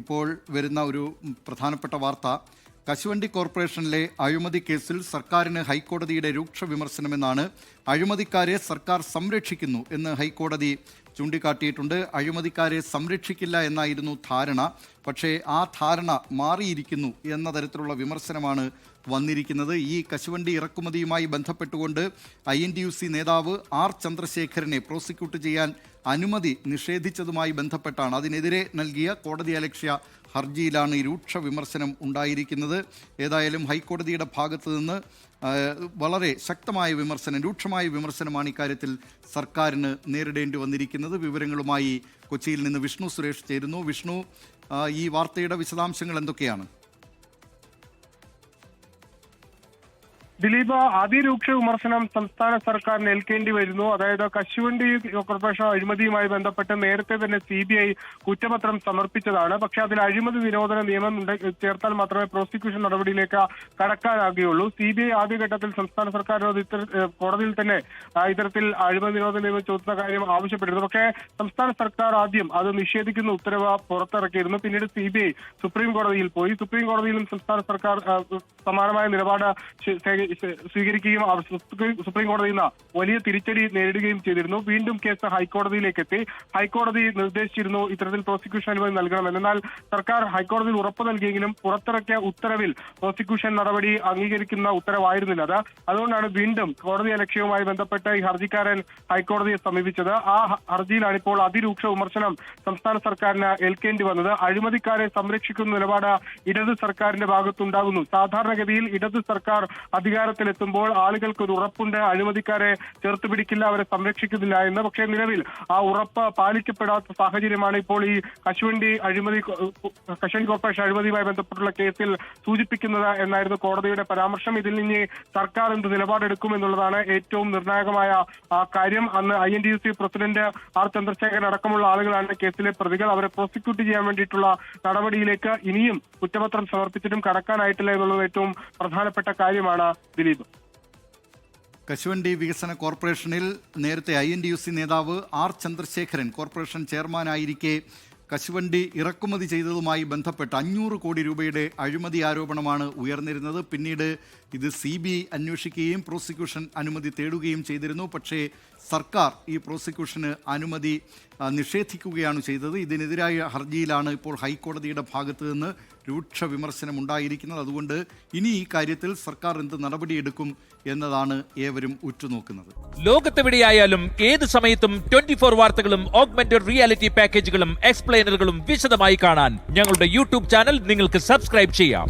ഇപ്പോൾ വരുന്ന ഒരു പ്രധാനപ്പെട്ട വാർത്ത. കശുവണ്ടി കോർപ്പറേഷനിലെ അഴിമതി കേസിൽ സർക്കാരിന് ഹൈക്കോടതിയുടെ രൂക്ഷ വിമർശനമെന്നാണ് അഴിമതിക്കാരെ സർക്കാർ സംരക്ഷിക്കുന്നു എന്ന് ഹൈക്കോടതി ചൂണ്ടിക്കാട്ടിയിട്ടുണ്ട്. അഴിമതിക്കാരെ സംരക്ഷിക്കില്ല എന്നായിരുന്നു ധാരണ. പക്ഷേ ആ ധാരണ മാറിയിരിക്കുന്നു എന്ന തരത്തിലുള്ള വിമർശനമാണ് വന്നിരിക്കുന്നത്. ഈ കശുവണ്ടി ഇറക്കുമതിയുമായി ബന്ധപ്പെട്ടുകൊണ്ട് ഐ എൻ യു സി നേതാവ് ആർ ചന്ദ്രശേഖരനെ പ്രോസിക്യൂട്ട് ചെയ്യാൻ അനുമതി നിഷേധിച്ചതുമായി ബന്ധപ്പെട്ടാണ്. അതിനെതിരെ നൽകിയ കോടതി അലക്ഷ്യ ഹർജിയിലാണ് ഈ രൂക്ഷ വിമർശനം ഉണ്ടായിരിക്കുന്നത്. ഏതായാലും ഹൈക്കോടതിയുടെ ഭാഗത്തു നിന്ന് വളരെ ശക്തമായ വിമർശനം രൂക്ഷമായ വിമർശനമാണ് ഇക്കാര്യത്തിൽ സർക്കാരിന് നേരിടേണ്ടി വന്നിരിക്കുന്നത്. വിവരങ്ങളുമായി കൊച്ചിയിൽ നിന്ന് വിഷ്ണു സുരേഷ് ചേരുന്നു. വിഷ്ണു ഈ വാർത്തയുടെ വിശദാംശങ്ങൾ എന്തൊക്കെയാണ്? ദിലീപ് അതിരൂക്ഷ വിമർശനം സംസ്ഥാന സർക്കാർ ഏൽക്കേണ്ടി വരുന്നു. അതായത് കശുവണ്ടി കോർപ്പറേഷൻ അഴിമതിയുമായി ബന്ധപ്പെട്ട് നേരത്തെ തന്നെ സി ബി ഐ കുറ്റപത്രം സമർപ്പിച്ചതാണ്. പക്ഷെ അതിൽ അഴിമതി നിരോധന നിയമം ചേർത്താൽ മാത്രമേ പ്രോസിക്യൂഷൻ നടപടിയിലേക്ക് കടക്കാനാകുകയുള്ളൂ. സി ബി ഐ ആദ്യഘട്ടത്തിൽ സംസ്ഥാന സർക്കാരിനോട് ഇത്തര- കോടതിയിൽ തന്നെ ഇത്തരത്തിൽ അഴിമതി നിരോധന നിയമം ചോദിക്കുന്ന കാര്യം ആവശ്യപ്പെട്ടിരുന്നു. പക്ഷേ സംസ്ഥാന സർക്കാർ ആദ്യം അത് നിഷേധിക്കുന്ന ഉത്തരവ് പുറത്തിറക്കിയിരുന്നു. പിന്നീട് സി ബി ഐ സുപ്രീം കോടതിയിൽ പോയി. സുപ്രീം കോടതിയിലും സംസ്ഥാന സർക്കാർ സമാനമായ നിലപാട് സ്വീകരിക്കുകയും സുപ്രീം- കോടതിയിൽ നിന്ന് വലിയ തിരിച്ചടി നേരിടുകയും ചെയ്തിരുന്നു. വീണ്ടും കേസ് ഹൈക്കോടതിയിലേക്ക് എത്തി ഹൈക്കോടതി നിർദ്ദേശിച്ചിരുന്നു ഇത്തരത്തിൽ പ്രോസിക്യൂഷൻ അനുമതി നൽകണമെന്ന്. എന്നാൽ സർക്കാർ ഹൈക്കോടതിയിൽ ഉറപ്പ് നൽകിയെങ്കിലും പുറത്തിറക്കിയ ഉത്തരവിൽ പ്രോസിക്യൂഷൻ നടപടി അംഗീകരിക്കുന്ന ഉത്തരവായിരുന്നില്ല. അത് അതുകൊണ്ടാണ് വീണ്ടും കോടതി അലക്ഷ്യവുമായി ബന്ധപ്പെട്ട് ഈ ഹർജിക്കാരൻ ഹൈക്കോടതിയെ സമീപിച്ചത്. ആ ഹർജിയിലാണ് ഇപ്പോൾ അതിരൂക്ഷ വിമർശനം സംസ്ഥാന സർക്കാരിന് ഏൽക്കേണ്ടി വന്നത്. അഴിമതിക്കാരെ സംരക്ഷിക്കുന്ന നിലപാട് ഇടത് സർക്കാരിന്റെ ഭാഗത്തുണ്ടാകുന്നു. സാധാരണഗതിയിൽ ഇടത് സർക്കാർ അധികാരത്തിലെത്തുമ്പോൾ ആളുകൾക്ക് ഒരു ഉറപ്പുണ്ട്. അഴിമതിക്കാരെ ചേർത്ത് പിടിക്കില്ല അവരെ സംരക്ഷിക്കുന്നില്ല എന്ന്. പക്ഷേ നിലവിൽ ആ ഉറപ്പ് പാലിക്കപ്പെടാത്ത സാഹചര്യമാണ് ഇപ്പോൾ ഈ കശുവണ്ടി അഴിമതി കശുവണ്ടി കോർപ്പറേഷൻ അഴിമതിയുമായി ബന്ധപ്പെട്ടുള്ള കേസിൽ സൂചിപ്പിക്കുന്നത് എന്നായിരുന്നു കോടതിയുടെ പരാമർശം. ഇതിൽ നിന്ന് സർക്കാർ എന്ത് നിലപാടെടുക്കും എന്നുള്ളതാണ് ഏറ്റവും നിർണായകമായ ആ കാര്യം. അന്ന് I N D C president R Chandrasekharan അടക്കമുള്ള ആളുകളാണ് കേസിലെ പ്രതികൾ. അവരെ പ്രോസിക്യൂട്ട് ചെയ്യാൻ വേണ്ടിയിട്ടുള്ള നടപടിയിലേക്ക് ഇനിയും കുറ്റപത്രം സമർപ്പിച്ചിട്ടും കടക്കാനായിട്ടില്ല എന്നുള്ളത് ഏറ്റവും പ്രധാനപ്പെട്ട കാര്യമാണ്. ദിലീപ്. കശുവണ്ടി വികസന കോർപ്പറേഷനിൽ നേരത്തെ I N D U C നേതാവ് ആർ ചന്ദ്രശേഖരൻ കോർപ്പറേഷൻ ചെയർമാനായിരിക്കെ കശുവണ്ടി ഇറക്കുമതി ചെയ്തതുമായി ബന്ധപ്പെട്ട് അഞ്ഞൂറ് കോടി രൂപയുടെ അഴിമതി ആരോപണമാണ് ഉയർന്നിരുന്നത്. പിന്നീട് ഇത് സി ബി അന്വേഷിക്കുകയും പ്രോസിക്യൂഷൻ അനുമതി തേടുകയും ചെയ്തിരുന്നു. പക്ഷേ സർക്കാർ ഈ പ്രോസിക്യൂഷന് അനുമതി നിഷേധിക്കുകയാണ് ചെയ്തത്. ഇതിനെതിരായ ഹർജിയിലാണ് ഇപ്പോൾ ഹൈക്കോടതിയുടെ ഭാഗത്ത് നിന്ന് രൂക്ഷ വിമർശനം ഉണ്ടായിരിക്കുന്നത്. അതുകൊണ്ട് ഇനി ഈ കാര്യത്തിൽ സർക്കാർ എന്ത് നടപടിയെടുക്കും എന്നതാണ് ഏവരും ഉറ്റുനോക്കുന്നത്. ലോകത്തെവിടെയായാലും ഏത് സമയത്തും ട്വന്റി ഫോർ വാർത്തകളും ഓഗ്മെന്റഡ് റിയാലിറ്റി പാക്കേജുകളും എക്സ്പ്ലെയിനറുകളും വിശദമായി കാണാൻ ഞങ്ങളുടെ യൂട്യൂബ് ചാനൽ നിങ്ങൾക്ക് സബ്സ്ക്രൈബ് ചെയ്യാം.